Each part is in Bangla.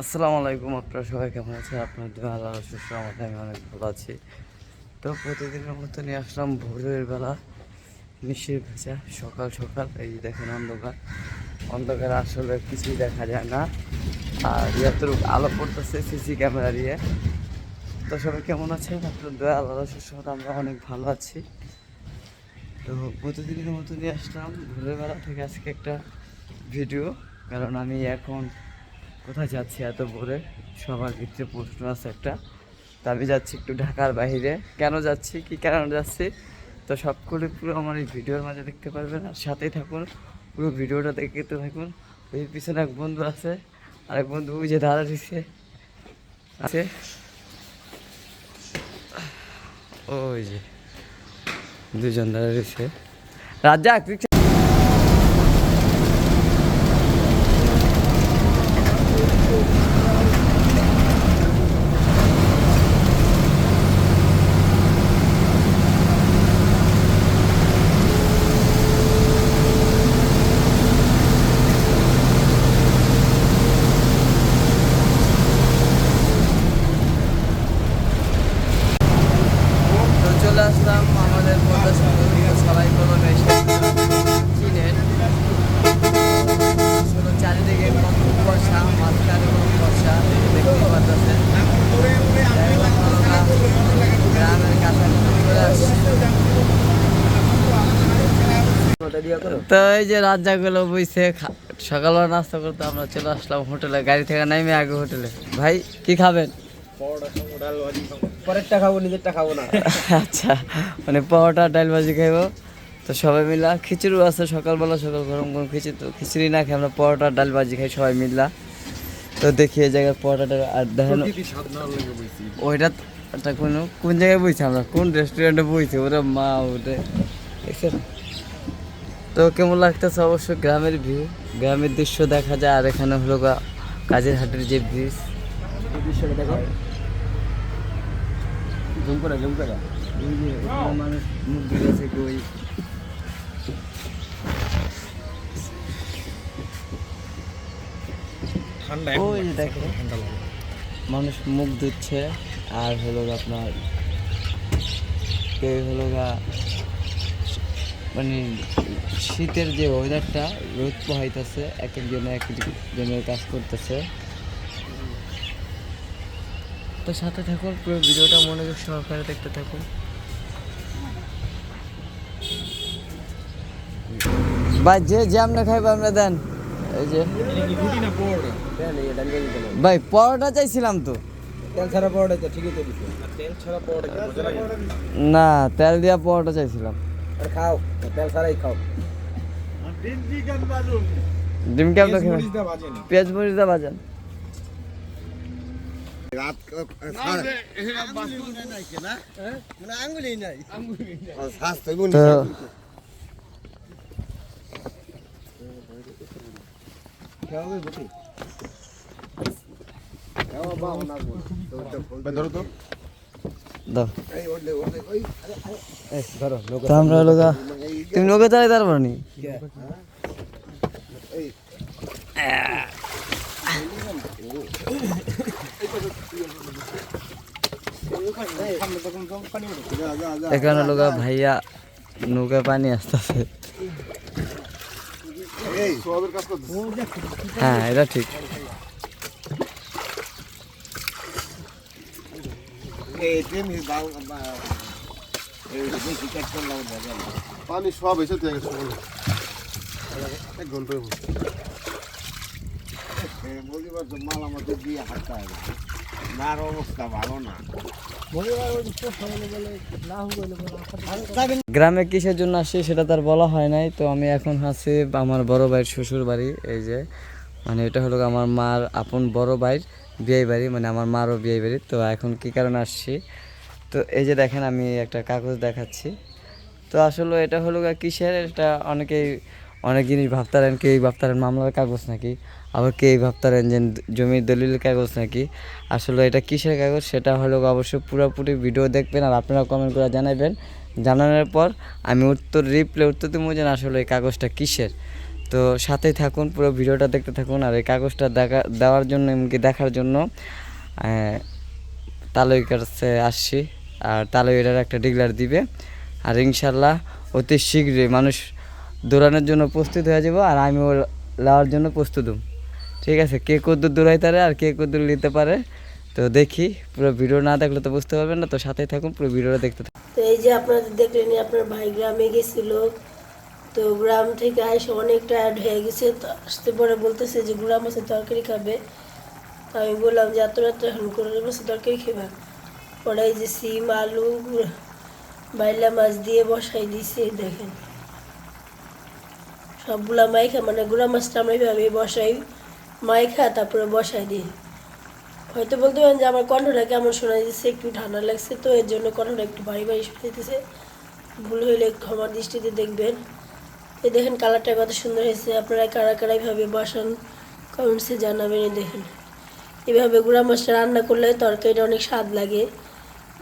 আসসালামু আলাইকুম, আপনারা সবাই কেমন আছেন? আপনার দোয়া আল্লাহ সুস্থ আমাদের আমি অনেক ভালো আছি। তো প্রতিদিনের মতো নিয়ে আসলাম ভোরের বেলা মিশিয়ে ভেজা, সকাল সকাল, এই যে দেখেন অন্ধকার। অন্ধকার আসলে কিছুই দেখা যায় না। আর যতটুকু আলো পড়তেছে সিসি ক্যামেরা দিয়ে। তো সবাই কেমন আছেন? আপনার দোয়া আল্লাহ সুস্থ আমরা অনেক ভালো আছি। তো প্রতিদিনের মতো নিয়ে আসলাম। ভোরের বেলা থেকে আজকে একটা ভিডিও, কারণ আমি এখন কোথায় যাচ্ছি এত ভোরে? সবার ভিতরে প্রশ্ন আছে একটা। তা আমি যাচ্ছি একটু ঢাকার বাইরে। কেন যাচ্ছি? কি কারণে যাচ্ছি? তো সবগুলো পুরো আমার এই ভিডিওর মাঝে দেখতে পারবেন। আর সাথেই থাকুন, পুরো ভিডিওটা দেখতে থাকুন। ওই পিছনে এক বন্ধু আছে, আরেক বন্ধু ওই যে দাঁড়া দিচ্ছে আছে? ওই যে দুজন দাঁড়া রয়েছে। রাজ্জাক রিক্সা তো চলে আসলাম আমাদের পদ্মা সেতু সবাই কোনো বেশি চিনেন আসলে চারিদিকে কত বর্ষা মাঝখানে কত বর্ষা দেখতেই পাচ্ছেন গ্রামের কাছাকাছি চলে আসছি তো এই যে রাজ্জাগুলো বইছে সকালবেলা নাস্তা করতে আমরা চলে আসলাম হোটেলে। গাড়ি থেকে নাইমে আগে হোটেলে। ভাই কি খাবেন? পরেরটা খাব নিজেরটা খাব না। আচ্ছা মানে পরোটা ডাল ভাজি খাইবো। তো সবাই মিলা খিচুড়ি আছে সকালবেলা সকাল গরম গরম খিচুড়ি তো খিচুড়ি না খেয়ে আমরা পরোটা ডাল ভাজি খাই সবাই মিললা তো দেখি এই জায়গায় পরোটাটা আর দেখেন ওইটা কোন কোন জায়গায় বইছি আমরা? কোন রেস্টুরেন্টে বইছি? ওরা মা ওটা দেখছেন? তো কেমন লাগতেছে? অবশ্য গ্রামের ভিউ গ্রামের দৃশ্য দেখা যায় আর এখানে হলো গা কাজের হাটের যে ব্রিজ দৃশ্যটা দেখো। জুম করে জুম করে। ওই যে ওখানে মানুষ মুখ দিতেছে কই? ঠান্ডা ওই দেখো। মানুষ মুখ ধুচ্ছে আর হলো আপনার কেউ হলো গা মানে শীতের যে ওয়েদারটা রোদ পোহাইতেছে এক একজনে এক একজনের কাজ করতেছে। তো সাথে থাকুন পুরো ভিডিওটা মনোযোগ সহকারে দেখতে থাকুন। ভাই যে যে আমরা খাইবো আমরা দেন। এই যে। না ভাই পরোটা চাইছিলাম তো। তেল ছাড়া পরোটা ঠিকই না তেল দিয়া পরোটা চাইছিলাম। আর খাও তেল ছাড়াই খাও ডিম কেমন খেয়ে মরিচ দা ভাজে না পেঁয়াজ মরিচ দা বাজান রাত আঙ্গুলি নাই স্বাস্থ্য তো খাওয়াবে বটি ধরো তো দাও। লোক তুমি লোকে চালাই তার যা এখানে গা ভাইয়া নৌকা পানি আসতেছে। হ্যাঁ এটা ঠিক। ইজ পানি সব এসে থেকে সকালে এক ঘণ্টা বলিবার তো মাল আমাদের দিয়ে হাঁটতে হবে। নার অবস্থা ভালো না। গ্রামে কিসের জন্য আসছি সেটা তার বলা হয় নাই। তো আমি এখন আছি আমার বড় ভাইয়ের শ্বশুর বাড়ি এই যে। মানে এটা হলো আমার মার আপন বড় ভাইয়ের বিয়ে বাড়ি মানে আমার মারও বিয়ে বাড়ি, তো এখন কি কারণে আসছি? তো এই যে দেখেন, আমি একটা কাগজ দেখাচ্ছি। তো আসলে এটা হলো কিসের? এটা অনেকেই, অনেক জিনিস ভাবতারেন কেউ ভাবতারেন মামলার কাগজ নাকি? আবার কেউ ভাবতারেন যে জমির দলিলের কাগজ নাকি? আসলে এটা কিসের কাগজ? সেটা হলো অবশ্যই পুরোপুরি ভিডিও দেখবেন আর আপনারা কমেন্ট করে জানাবেন। জানানোর পর আমি উত্তর রিপ্লে উত্তর দিব যে আসলে এই কাগজটা কিসের? তো সাথেই থাকুন, পুরো ভিডিওটা দেখতে থাকুন আর এই কাগজটা দেখা দেওয়ার জন্য এমনকি দেখার জন্য তালুই কাছে আসছি আর তালুই এটার একটা ডিগলার দিবে। আর ইনশাল্লাহ অতি শীঘ্রই মানুষ দৌড়ানোর জন্য প্রস্তুত হয়ে যাব আর আমিও নেওয়ার জন্য প্রস্তুত ঠিক আছে, কে কদ্দূর দৌড়াইতে পারে আর কে কদ্দূর নিতে পারে, তো দেখি। পুরো ভিডিও না দেখলে তো বুঝতে পারবেন না, তো সাথেই থাকুন, পুরো ভিডিওটা দেখতে থাকুন। তো এই যে আপনাদের দেখলেন আপনার ভাই গ্রামে গেছিল তো গ্রাম থেকে আইসে অনেক টায়ার্ড হয়ে গেছে। তো আসতে পরে বলতেছে যে গুড়া মাছের তরকারি খাবে। তো আমি বললাম যে, এত রাত্রে এখন করে মাছের তরকারি খেবা পরে যে সিম, আলু, গুঁড়া- বাইলা মাছ দিয়ে বসাই দিয়েছি দেখেন। সবগুলা মাইখা মানে গুড়া মাছটা আমরা এইভাবে বসাই, মাইখা, তারপরে বসাই দিই। হয়তো বলতে পারেন যে, আমার কণ্ঠটা কেমন শোনা যাচ্ছে, একটু ঠান্ডা লাগছে, তো এর জন্য কণ্ঠটা একটু ভারী ভারী শোনা যেতেছে ভুল হইলে ক্ষমার দৃষ্টিতে দেখবেন। এই দেখেন কালারটা কত সুন্দর হয়েছে। আপনারা কারা কারা এইভাবে বসান কমেন্টসে জানাবেন, এই দেখেন। এভাবে গুঁড়া মাছটা রান্না করলে তরকারিটা অনেক স্বাদ লাগে।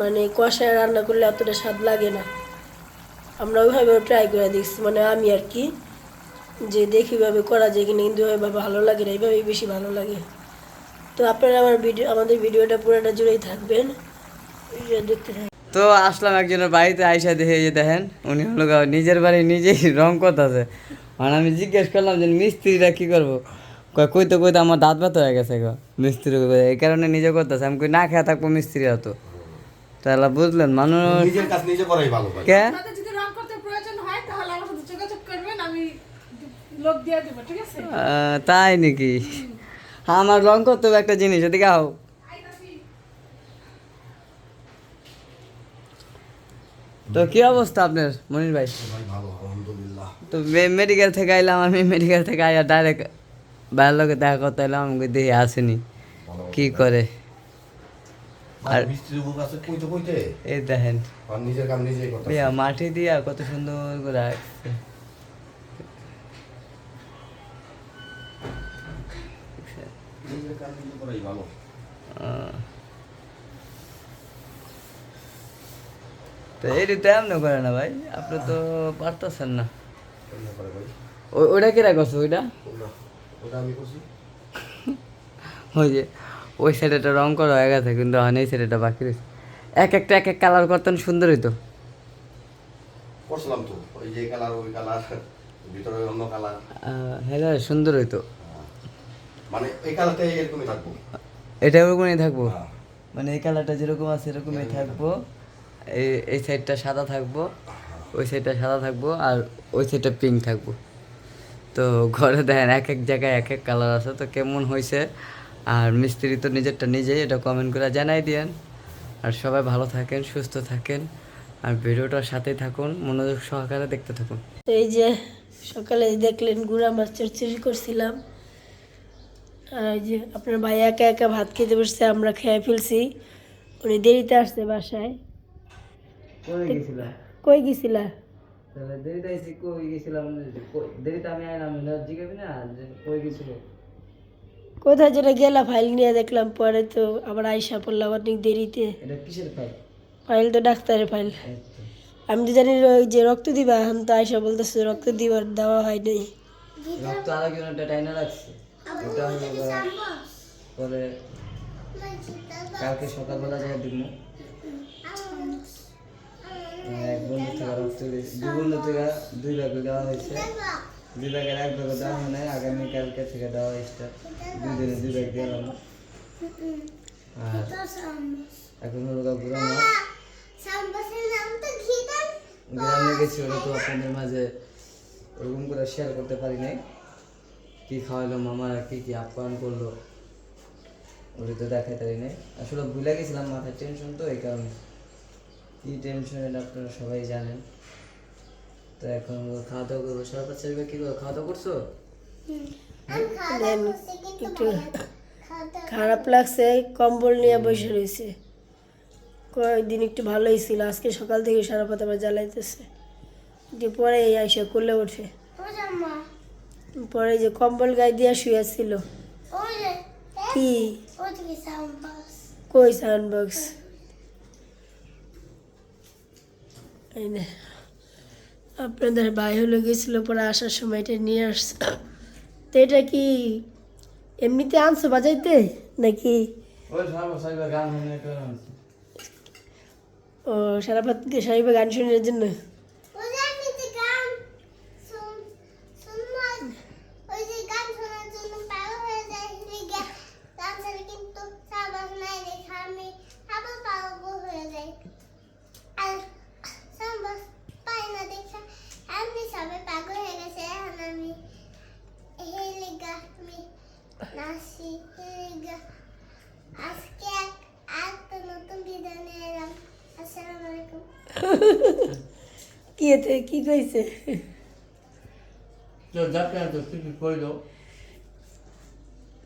মানে কষায় রান্না করলে অতটা স্বাদ লাগে না। আমরা ওইভাবে ট্রাই করে দেখছি। মানে আমি আর কি, যে দেখি ভাবে করা যায় কিনা, কিন্তু ওইভাবে ভালো লাগে না। এইভাবেই বেশি ভালো লাগে। তো আপনারা আমার ভিডিও, আমাদের ভিডিওটা পুরোটা জুড়েই থাকবেন। দেখতে থাকবেন তো আসলাম একজনের বাড়িতে আইসা দেখে যে দেখেন উনি হলো নিজের বাড়ি নিজেই রং করতেছে। মানে আমি জিজ্ঞেস করলাম যে মিস্ত্রিটা কি করব? কয় কইতে কইতে আমার দাঁত ব্যথা হয়ে গেছে গো মিস্ত্রি এই কারণে নিজে করতেছে। আমি কই না খেয়ে থাকব মিস্ত্রি হতো। তাহলে বুঝলেন মানুষ নিজের কাজ নিজে করাই ভালো কে? যদি রং করতে প্রয়োজন হয় তাহলে আমার সাথে যোগাযোগ করবেন আমি লোক দিয়ে দেবো ঠিক আছে? তাই নাকি? আমার রং করতে একটা জিনিস এদিকে আও। তো কি অবস্থা আপনার মনির ভাই? তো মেডিকেল থেকে আইলাম আমি মেডিকেল থেকে আইয়া ডাইরেক্ট বাইরের লোকে দেখা করতে এলাম আমাকে দিয়ে আসেনি। কি করে? আর এই দেখেন। মাটি দিয়া কত সুন্দর করে তো এমন করে না ভাই আপনি তো পারতেছেন না। করে করছ ওইটা? করছি ওই যে ওই সাইডেটা রং করা হয়ে গেছে কিন্তু এখন এই সাইডেটা বাকি রয়েছে। এক একটা এক এক কালার করতেন সুন্দর হইতো করছিলাম তো ওই যে কালার ওই কালার ভিতরে অন্য কালার। হ্যাঁ সুন্দর হইতো মানে এই কালারটা এরকমই থাকব। এটা ওরকমই থাকব? হ্যাঁ। মানে এই কালারটা যেরকম আছে এরকমই থাকব। এই সাইডটা সাদা থাকব, ওই সাইডটা সাদা থাকব, আর ওই সাইডটা পিঙ্ক থাকব। তো ঘরে দেখেন এক এক জায়গায় এক এক কালার আছে, তো কেমন হয়েছে আর মিস্ত্রি তো নিজেরটা নিজেই এটা কমেন্ট করে জানাই দিয়েন। আর সবাই ভালো থাকেন, সুস্থ থাকেন, আর ভিডিওটার সাথেই থাকুন, মনোযোগ সহকারে দেখতে থাকুন। এই যে সকালে দেখলেন গুঁড়া মাছ চচ্চড়ি করছিলাম। আর এই যে আপনার ভাই একা একা ভাত খেতে বসছে, আমরা খেয়ে ফেলছি। উনি দেরিতে আসছে বাসায়। কই গেছিলা? তাহলে দেরিতে আইসি কই গেছিলাম দেরিতে আমি আইলাম জিজ্ঞাসি না? যে কই গেছিল? কোথায় যেন গেলা ফাইল নিয়ে দেখলাম পরে তো আবার আইসা পড়লাম অনেক দেরিতে। এটা কিসের ফাইল ফাইল তো ডাক্তারের ফাইল আমি তো জানি ওই যে রক্ত দিবা এখন তো আইসা বলতেছে রক্ত দিবার দেওয়া হয় নাই। রক্ত আরেকজনটা টাইনা রাখছে ওটা পরে কালকে সকালবেলা যাই দিব এক বন্ধু থেকে দুই বন্ধু থেকে দুই ভাগে দেওয়া হয়েছে। দুই ভাগের এক ভাগে দেওয়া মানে আগামী কালকে থেকে দেওয়া স্টার্ট দুই দিনে দুই ভাগ দিলাম আর এখন হলো বুড়া গ্রামে। গেছি ওরা তো আপনাদের মাঝে ওরকম করে শেয়ার করতে পারি নাই। কি খাওয়াইলো মামারা, কি কি আপ্যায়ন করল ওটা তো দেখাই পারি নাই। আসলে ভুলে গেছিলাম, মাথায় টেনশন তো এই কারণে। কি টেনশন এটা আপনারা সবাই জানেন। তো এখন আমরা খাওয়া দাওয়া করব সবার বাচ্চা কি করব খাওয়া দাওয়া করছ একটু খারাপ লাগছে কম্বল নিয়ে বসে রয়েছে। কয়েকদিন একটু ভালোই ছিল। আজকে সকাল থেকে সারা পথ আবার জ্বালাইতেছে। যে পরে এই আইসা করলে ওঠে। পরে যে কম্বল গায়ে দিয়ে শুয়েছিল কি? কই সাউন্ড বক্স এই নে আপনাদের ভাই হলো গেছিল পরে আসার সময় এটা নিয়ে আসছে। তো এটা কি এমনিতে আনছো বাজাইতে নাকি? ও সারা সারিবা গান শোনার জন্য ওই যে আমি যে গান শুন শুনলাম ওই যে গান শোনার জন্য পাগল হয়ে যায় লিগে তাছাড়া কিন্তু সাবাস নাই দেখে আমি আবার পাগল হয়ে যাই আর সাবাস পাই না দেখে আমি সবাই পাগল হয়ে গেছে এখন আমি হে লিগা আমি নাচি হে লিগা আজকে এক একটা নতুন ভিডিও নিয়ে এলাম আসসালামু আলাইকুম কি এতে কি কইছে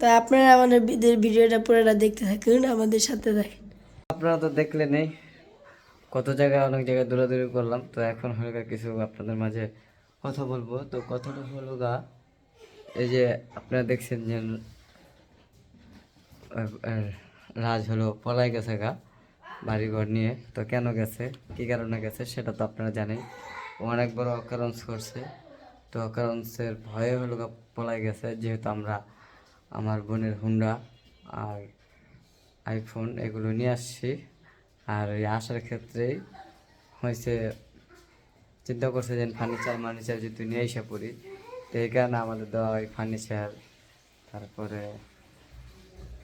তো আপনারা আমাদের ভিডিও- ভিডিওটা পুরোটা দেখতে থাকুন আমাদের সাথে থাকেন। আপনারা তো দেখলেনই কত জায়গায় অনেক জায়গায় দৌড়াদৌড়ি করলাম তো এখন হলো কিছু আপনাদের মাঝে কথা বলব। তো কথাটা হলো গা এই যে আপনারা দেখছেন যে রাজ হলো পলাই গেছে গা। বাড়িঘর নিয়ে। তো কেন গেছে? কি কারণে গেছে সেটা তো আপনারা জানেন। অনেক বড় অকারণ করছে। তো অকারণসের ভয়ে হলো পলাই গেছে, যেহেতু আমরা আমার বোনের হুন্ডা আর আইফোন এগুলো নিয়ে আসছি। আর এই আসার ক্ষেত্রেই হয়েছে, চিন্তা করছে যে ফার্নিচার মার্নিচার যদি নিয়ে এসে পড়ি। তো এই কারণে আমাদের দেওয়া ওই ফার্নিচার। তারপরে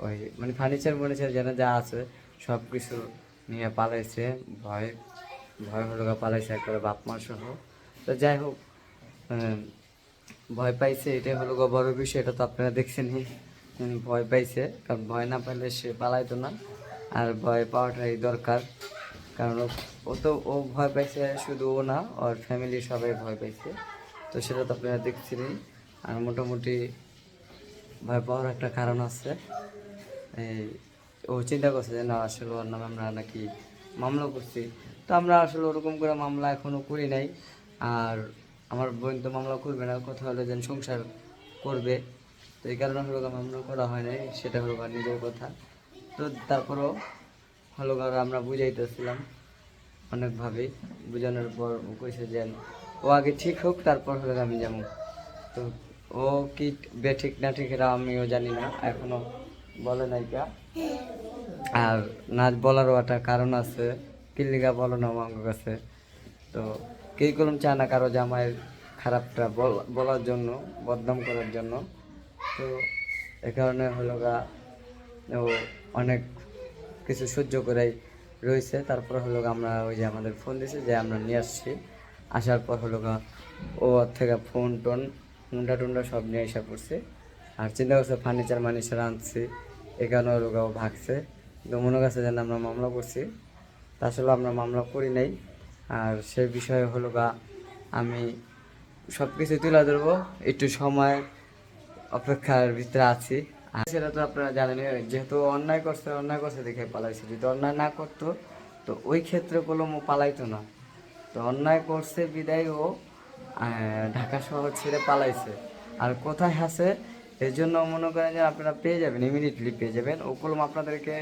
ওই মানে ফার্নিচার ফার্নিচার যেন যা আছে সব কিছু নিয়ে পালাইছে, ভয় ভয় হলো পালাইছে একবারে বাপ মা সহ। তো যাই হোক ভয় পাইছে, এটাই হলো বড় বিষয়, এটা তো আপনারা দেখছেনই ভয় পাইছে। কারণ ভয় না পাইলে সে পালাইতো না, আর ভয় পাওয়াটাই দরকার। কারণ ও- তো, ও ভয় পাইছে, শুধু ও না, ওর ফ্যামিলি সবাই ভয় পাইছে। তো সেটা তো আপনারা দেখছেনই, আর মোটামুটি ভয় পাওয়ার একটা কারণ আছে। এই ও চিন্তা করছে যে, না, আসলে ওর নামে আমরা নাকি মামলা করছি। তো আমরা আসলে ওরকম করে মামলা এখনও করি নাই। আর আমার বোন তো মামলা করবে না, কথা হলো যেন সংসার করবে। তো এই কারণে হলো মামলা করা হয় নাই, সেটা হলো নিজের কথা। তো তারপরও হলো আমরা বুঝাইতেছিলাম অনেকভাবেই বোঝানোর পর কইছে যে, ও আগে ঠিক হোক, তারপর হলো আমি যেমন তো ও কি বে ঠিক না ঠিক এটা আমিও জানি না, এখনও বলে নাই কা? আর নাচ বলারও একটা কারণ আছে কিল্লিগা বলো না আমার কাছে। তো কেই কলম চায় না কারও জামাইয়ের খারাপটা বল- বলার জন্য, বদনাম করার জন্য। তো এ কারণে হলো গা, ও অনেক কিছু সহ্য করেই রয়েছে। তারপর হলো আমরা ওই যে আমাদের ফোন দিছে যে আমরা নিয়ে আসছি। আসার পর হলো গা, ও থেকে ফোন টোন হুন্ডা টুন্ডা সব নিয়ে এসে পড়ছে। আর চিন্তা করছে ফার্নিচার মার্নিচার আনছি। এই কারণে হলো ও ভাগছে মনে করছে যেন আমরা মামলা করছি। আসলে আমরা মামলা করি নাই। আর সে বিষয়ে হলো গা, আমি সব কিছু তুলে ধরবো। একটু সময় অপেক্ষার ভিতরে আছি। আর সেটা তো আপনারা জানেন যেহেতু অন্যায় করছে অন্যায় করছে দেখে পালাইছে। যদি অন্যায় না করতো, তো ওই ক্ষেত্রে কলম ও পালাইতো না। তো অন্যায় করছে বিদায় ও ঢাকা শহর ছেড়ে পালাইছে। আর কোথায় আছে এই জন্য মনে করেন যে আপনারা পেয়ে যাবেন ইমিডিয়েটলি পেয়ে যাবেন। ও কলম আপনাদেরকে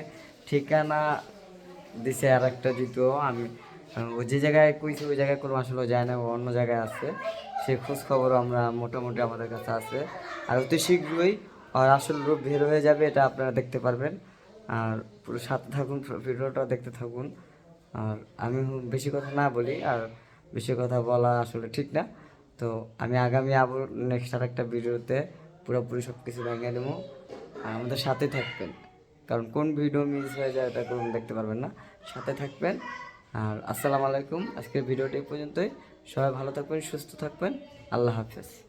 ঠিকানা দিছে আর একটা দ্বিতীয়। আমি ও যে জায়গায় কইছে, ওই জায়গায় কোনো আসলে যায় না অন্য জায়গায় আছে। সে খোঁজ খবর আমরা মোটামুটি আমাদের কাছে আছে। আর অতি শীঘ্রই আর আসল রূপ বের হয়ে যাবে, এটা আপনারা দেখতে পারবেন। আর পুরো সাথে থাকুন ভিডিওটা দেখতে থাকুন। আর আমি বেশি কথা না বলি, আর বেশি কথা বলা আসলে ঠিক না। তো আমি আগামী আবার নেক্সট আর একটা ভিডিওতে পুরোপুরি সব কিছু ভেঙে দেবো। আর আমাদের সাথে থাকবেন। কারণ কোন ভিডিও মিস হয়ে যায় এটা কোনো দেখতে পারবেন না। সাথে থাকবেন। আর আসসালামু আলাইকুম। আজকের ভিডিওটি পর্যন্তই। সবাই ভালো থাকবেন, সুস্থ থাকবেন। আল্লাহ হাফেজ।